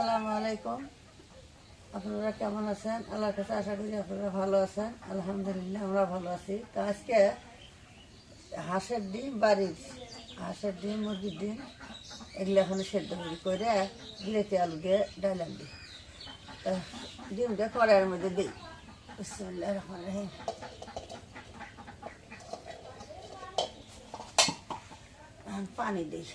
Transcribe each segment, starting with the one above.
আসসালামু আলাইকুম। আপনারা কেমন আছেন? আল্লাহর কাছে আশা করি আপনারা ভালো আছেন। আলহামদুলিল্লাহ, আমরা ভালো আছি। তো আজকে হাঁসের ডিম বাড়ির হাঁসের ডিম, মুরগির ডিম, এগুলো এখন সেদ্ধ করে বিলেতি আলু দিয়ে ডাইলাম দিই ডিমটা কড়াইয়ের মধ্যে দিই। বিসমিল্লাহির রহমানির রহিম। পানি দিই।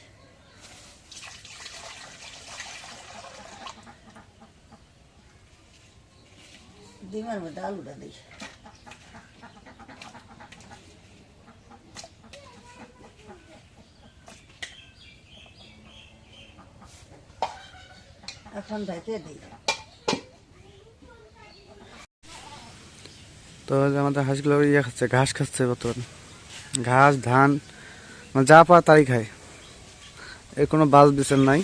ডিমের মধ্যে আলুটা দিই এখন ঢেকে দিই তো আমাদের হাঁসগুলো ইয়ে খাচ্ছে, ঘাস খাচ্ছে বর্তমানে। ঘাস, ধান মানে যা পা তাই খায়। এর কোনো বাস বিচার নাই।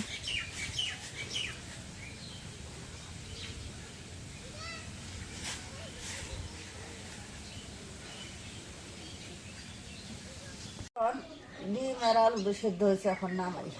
ডিম আর আলু সেদ্ধ হয়েছে এখন নামাই।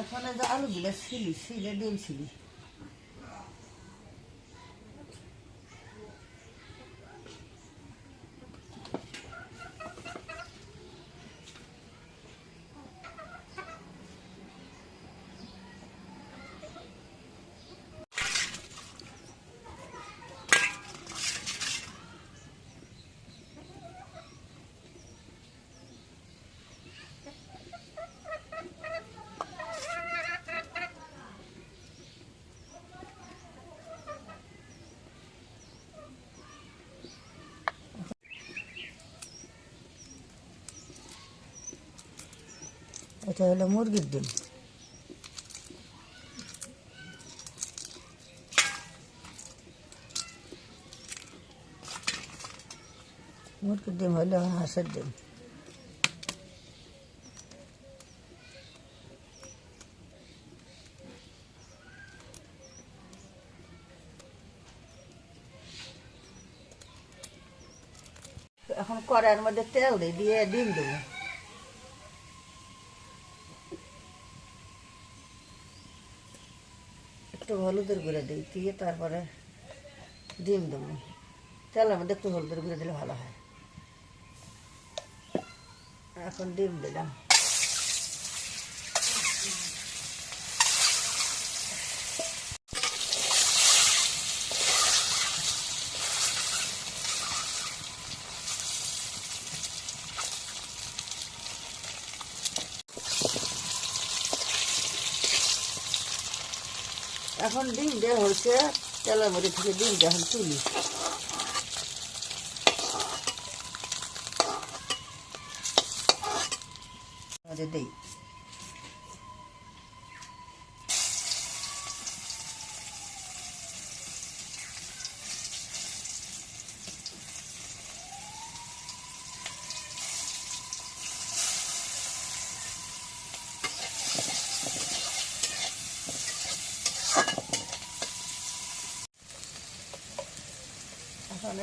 এখন যে আলুগুলো ছিলি ছিলে ডিম ছিলি এটা হলো মুরগির ডিম মুরগির ডিম হলো হাঁসের ডিম এখন কড়াইয়ের মধ্যে তেল দিই দিয়ে ডিম দেবো একটু হলুদের গুঁড়ো দিই, দিয়ে তারপরে ডিম দেবো। তেলের মধ্যে একটু হলুদের গুঁড়ো দিলে ভালো হয়। এখন ডিম দিলাম। এখন ডিম দেওয়া হচ্ছে তেলের মধ্যে থেকে ডিমটা এখন তুলি। দিই।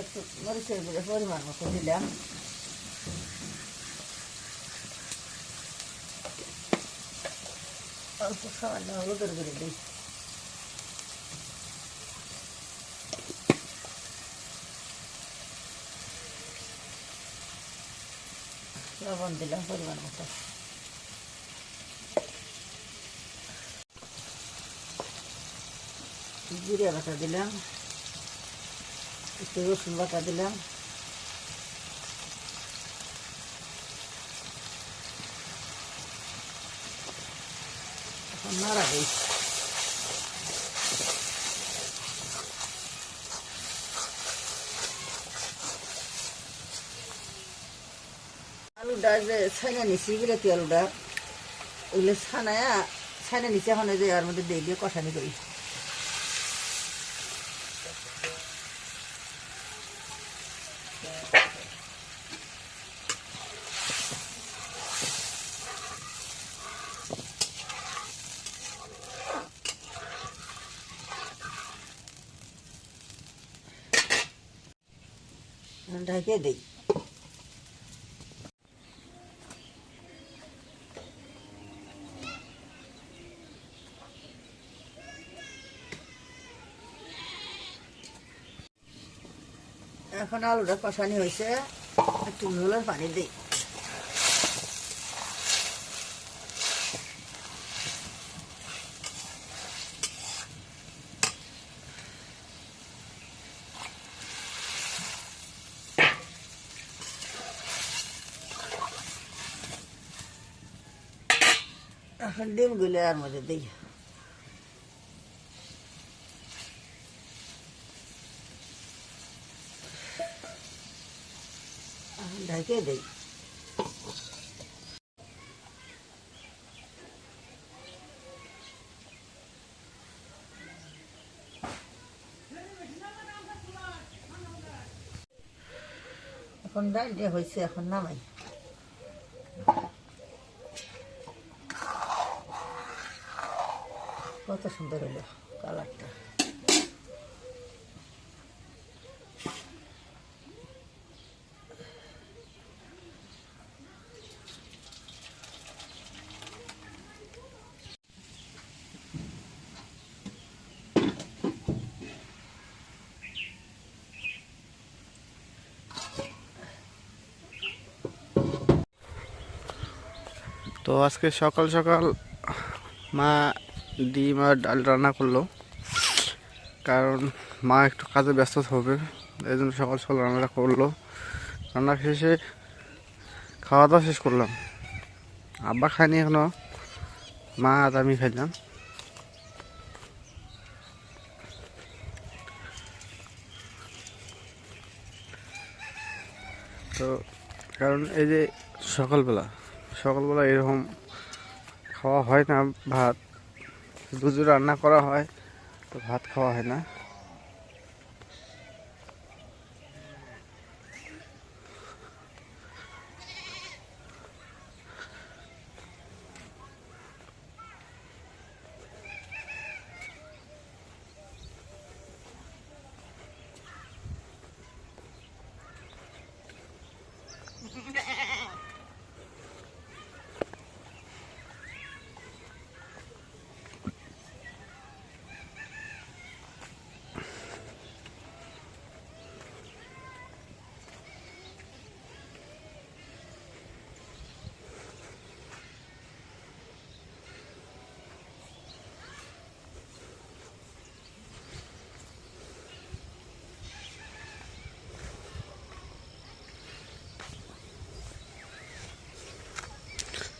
এখন একটু মরিচের গুঁড়ো পরিমাণ মতো দিলাম অল্প সামান্য হলুদের গুঁড়ো দিই লবণ দিলাম পরিমাণ মতো জিরে বাটা দিলাম একটু রসুন বাটা দিলাম। এখন নাড়া দিই। আলুটা যে ছাইনা নিছি বিলেতি আলুটা। ওগুলো ছানায়া, ছাইনা নিচে এখন যে এর মধ্যে দিয়ে দিয়ে কষানি করি। ঢেকে দিই। এখন আলুটা কষানি হয়েছে একটু ঝোলের পানি দিই। ডিমগুলো এর মধ্যে দিই এখন ঢেকে দিই এখন ডাল দিয়ে হয়েছে এখন নামাই কত সুন্দর হলো কালারটা। তো আজকে সকাল সকাল মা ডিম আর ডাল রান্না করল। কারণ মা একটু কাজে ব্যস্ত হবে, এই জন্য সকাল সকাল রান্নাটা করল। রান্না শেষে খাওয়া দাওয়া শেষ করলাম। আব্বা খায়নি এখনও, মা আর আমি খাইলাম। তো কারণ এই যে সকালবেলা সকালবেলা এরকম খাওয়া হয় না, ভাত দুধ রান্না করা হয় তো ভাত খাওয়া হয় না।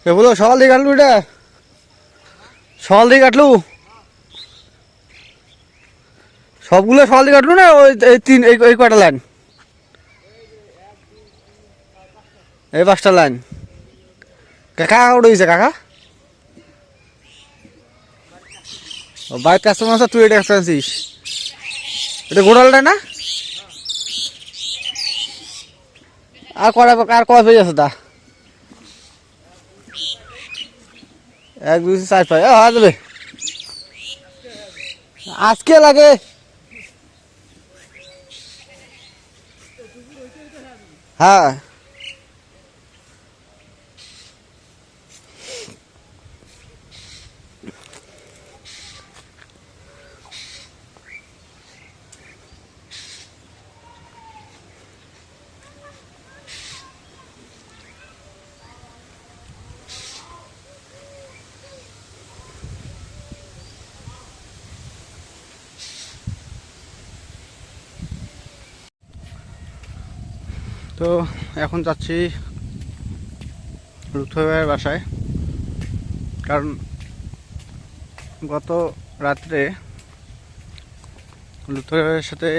এ বলো, সকাল দিয়ে কাটলু এটা? সকাল দিয়ে কাটলু? সবগুলো সকাল দিয়ে কাটলু না ওই তিন, এই কয়টা লাইন? এই পাঁচটা লাইন। কাকা হয়েছে কাকা? বাইক কাস্টমার আছে, তুই এটা আনছিস। এটা গোড়ালটা না? আর কটা আর কয় পেয়ে আছে তা? এক দুই চার পাঁচ। ও যাবে আজকে লাগে। হ্যাঁ। তো এখন যাচ্ছি লুৎফর বাসায়। কারণ গত রাত্রে লুৎফর সাথে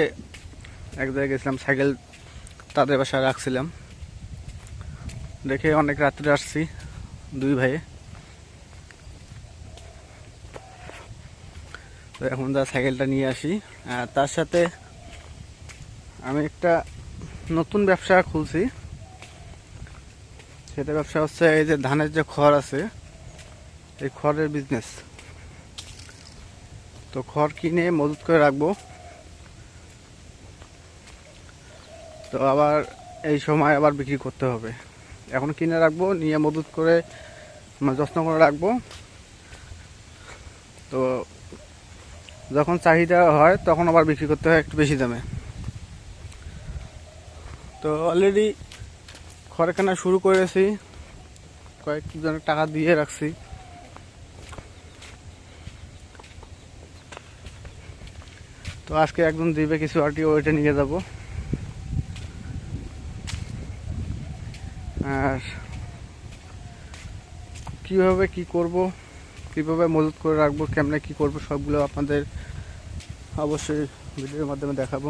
এক জায়গায় গেছিলাম, সাইকেল তাদের বাসায় রাখছিলাম। দেখে অনেক রাত্রে আসছি দুই ভাইয়ে। তো এখন যা সাইকেলটা নিয়ে আসি, আর তার সাথে আমি একটা নতুন ব্যবসা খুলছি। সেটা ব্যবসা হচ্ছে এই যে ধানের যে খড় আছে, এই খড়ের বিজনেস তো খড় কিনে মজুত করে রাখব। তো আবার এই সময় আবার বিক্রি করতে হবে। এখন কিনে রাখব, নিয়ে মজুত করে মানে যত্ন করে রাখব। তো যখন চাহিদা হয়, তখন আবার বিক্রি করতে হয় একটু বেশি দামে। তো অলরেডি খড় কেনা শুরু করেছি। কয়েকজনের টাকা দিয়ে রাখছি। তো আজকে একজন দিবে কিছু আটি ওইটা নিয়ে যাব। আর কীভাবে কি করব, কীভাবে মজুত করে রাখব, কেমনে কি করব, সবগুলো আপনাদের অবশ্যই ভিডিওর মাধ্যমে দেখাবো।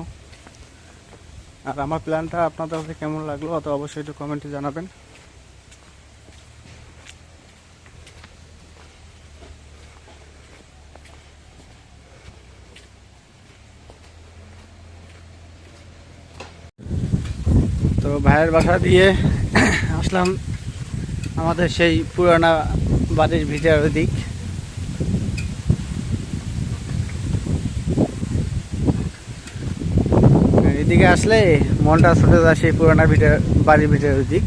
আর আমার প্ল্যানটা আপনাদের কাছে কেমন লাগল, অত অবশ্যই একটু কমেন্টে জানাবেন। তো ভাইয়ের বাসা দিয়ে আসলাম আমাদের সেই পুরানা বাড়ির ভিতরের দিক। এদিকে আসলে মনটা ছুটে যায় সেই পুরানা ভিটার বাড়ির ভিতরের দিক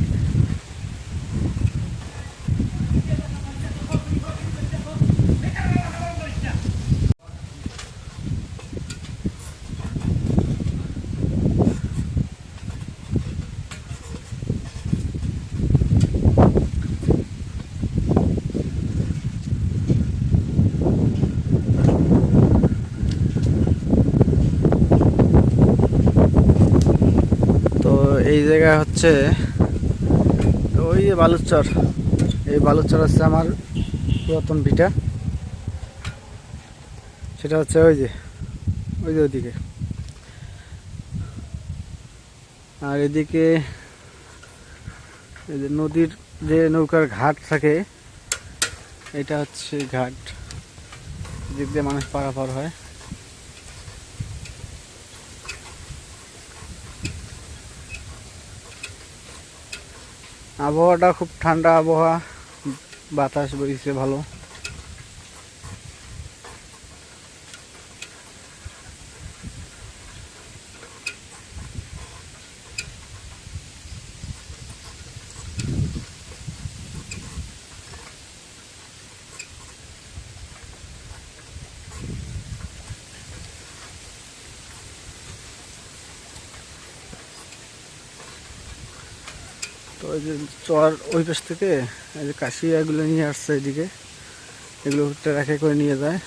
তো এই জায়গা হচ্ছে ওই যে বালুচর। এই বালুচর হচ্ছে আমার পুরাতন ভিটা। সেটা হচ্ছে ওই যে ওই যে ওইদিকে। আর এদিকে এই যে নদীর যে নৌকার ঘাট থাকে, এটা হচ্ছে ঘাট। দিক দিয়ে মানুষ পারাপার হয়। আবহাওয়াটা খুব ঠান্ডা আবহাওয়া বাতাস বইছে ভালো। তো ওই যে চর ওই পাশ থেকে এই যে কাশি এগুলো নিয়ে আসছে এদিকে, এগুলো ট্রাকে করে নিয়ে যায়।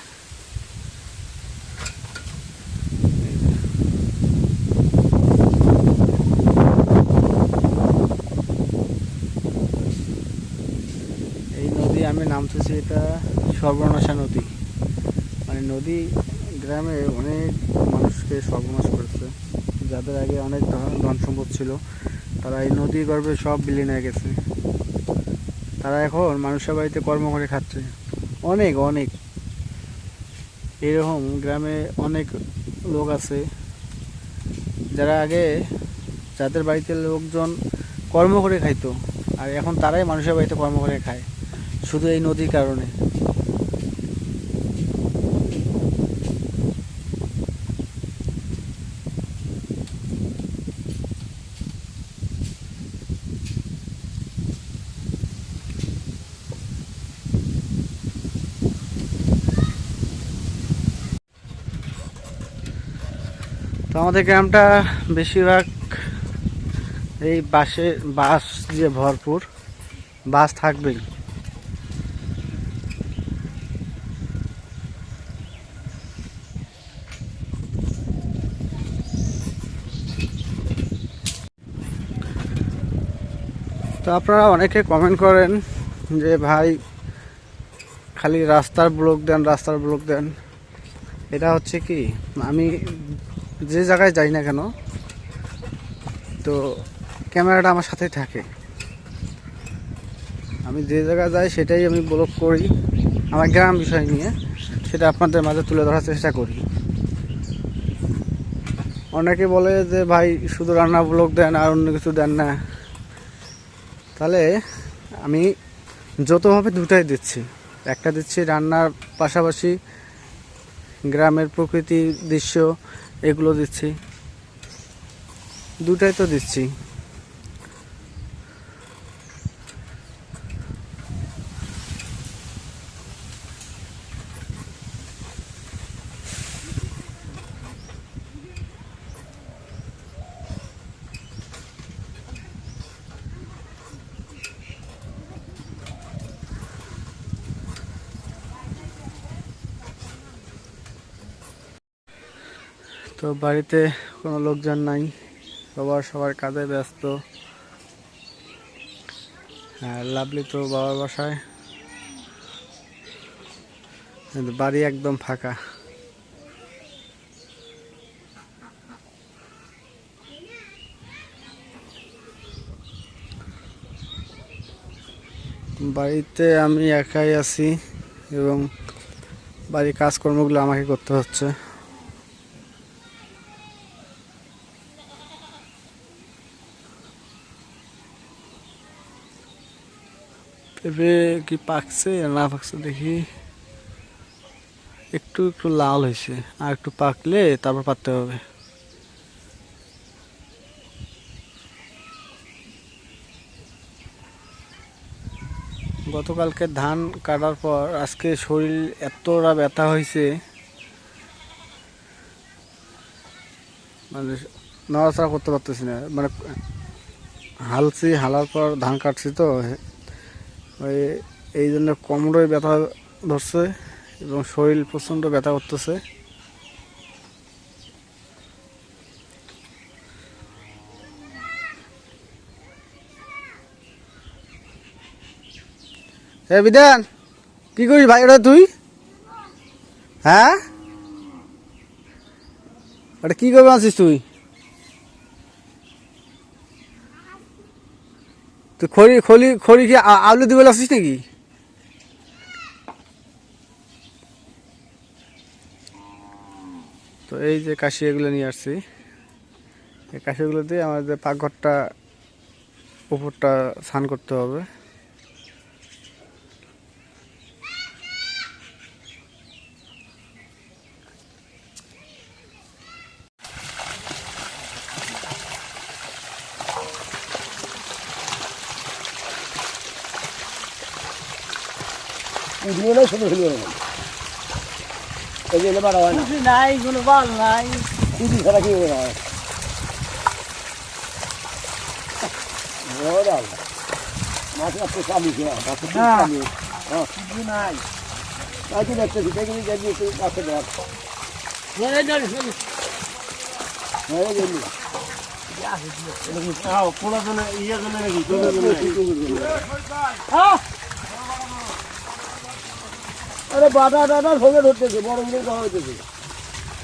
এই নদী আমি নামতেছি এটা সর্বনাশা নদী। মানে নদী গ্রামে অনেক মানুষকে সর্বনাশ করেছে। যাদের আগে অনেক ধন সম্পদ ছিল। তারা এই নদী গর্ভে সব বিলীন হয়ে গেছে। তারা এখন মানুষের বাড়িতে কর্ম করে খাচ্ছে। অনেক অনেক। এরকম গ্রামে অনেক লোক আছে। যারা আগে যাদের বাড়িতে লোকজন কর্ম করে খাইতো, আর এখন তারাই মানুষের বাড়িতে কর্ম করে খায়। শুধু এই নদীর কারণে। তো আমাদের গ্রামটা বেশিরভাগ এই বাসে, বাস দিয়ে ভরপুর। বাস থাকবেই। তো আপনারা অনেকে কমেন্ট করেন যে, ভাই, খালি রাস্তার ব্লক দেন, রাস্তার ব্লক দেন। এটা হচ্ছে কি, আমি যে জায়গায় যাই না কেন, তো ক্যামেরাটা আমার সাথে থাকে। আমি যে জায়গায় যাই সেটাই আমি ব্লগ করি। আমার গ্রাম বিষয় নিয়ে সেটা আপনাদের মাঝে তুলে ধরার চেষ্টা করি। অনেকে বলে যে, ভাই, শুধু রান্না ব্লগ দেন আর অন্য কিছু দেন না। তাহলে আমি যতভাবে দুটাই দিচ্ছি, একটা দিচ্ছি রান্নার পাশাপাশি গ্রামের প্রকৃতির দৃশ্য এগুলো দিচ্ছি। দুটাই তো দিচ্ছি। তো বাড়িতে কোনো লোকজন নাই। সবার সবার কাজে ব্যস্ত। হ্যাঁ লাভলি তো বাবার বাসায়। বাড়ি একদম ফাঁকা। বাড়িতে আমি একাই আছি এবং বাড়ির কাজকর্মগুলো আমাকে করতে হচ্ছে। পেঁপে কি পাকছে না পাকছে দেখি। একটু একটু লাল হয়েছে। আর একটু পাকলে তারপর পাততে হবে। গতকালকে ধান কাটার পর আজকে শরীর এতটা ব্যথা হয়েছে। মানে নড়াচড়া করতে পারতেছি না। মানে হালছি, হালার পর ধান কাটছি তো। ওই এই জন্য কোমরে ব্যথা ধরছে এবং শরীর প্রচণ্ড ব্যথা করতেছে। এ বিধান, কি করিস ভাই? ওটা তুই? হ্যাঁ? ওটা কি করবে আছিস তুই? তুই খড়ি খড়ি খড়ি কি আলু দিবে আসিস নাকি? তো এই যে কাশি এগুলো নিয়ে আসছি। এই কাশিগুলো দিয়ে আমাদের পাকঘরটা উপরটা স্নান করতে হবে। ছোট না। এই যে বাড়া হয় না। নাই কোনো বাল নাই। কুড়ি ছাড়া কি হবে না? ওরে মাছ মাছ চালু ছিল মাছ হ্যাঁ। চালু হ্যাঁ। নাই। তাই দেখতেছি দেখি দেখি একটু কাছে ধর হয়ে গেলি। আরে বাটা টাটা সঙ্গে ধরতেছে বড় বড় খাওয়া হইতেছে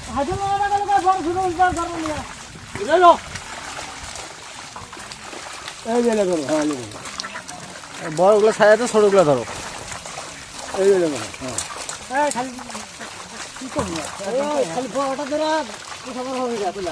হাতে মারা গেল বড় উদ্ধার করব না এই যে লেখো হ্যাঁ বড়গুলো সাজাতে ছোটগুলো ধরো এই যে লেখো হ্যাঁ খালি কি করব খালি বড়টা ধরে কোথাও হবে যা তুলা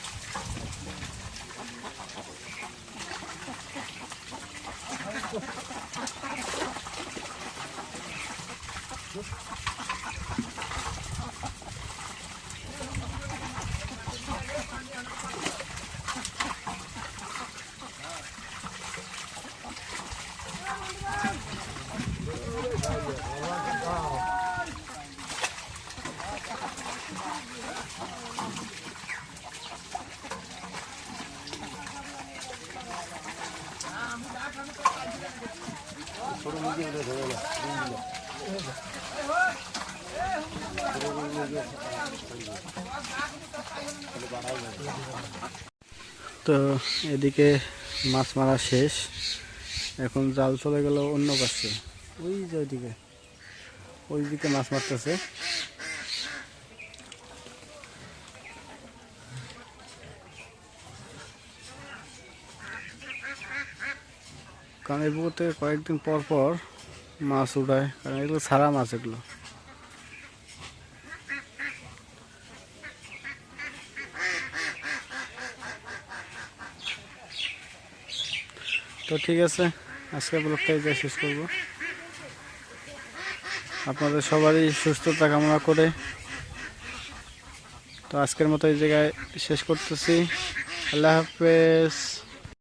তো এদিকে মাছ মারা শেষ। এখন জাল চলে গেল অন্য পাশে। ওই যে ওইদিকে। ওইদিকে মাছ মারতেছে। কারণ এই থেকে কয়েকদিন পর পর মাছ উঠায় কারণ এগুলো ছাড়া মাছ এগুলো। তো ঠিক আছে আজকে ব্লগটা এই শেষ করব। আপনাদের সবারই সুস্থতা কামনা করে। তো আজকের মতো এই জায়গায় শেষ করতেছি। আল্লাহ হাফেজ।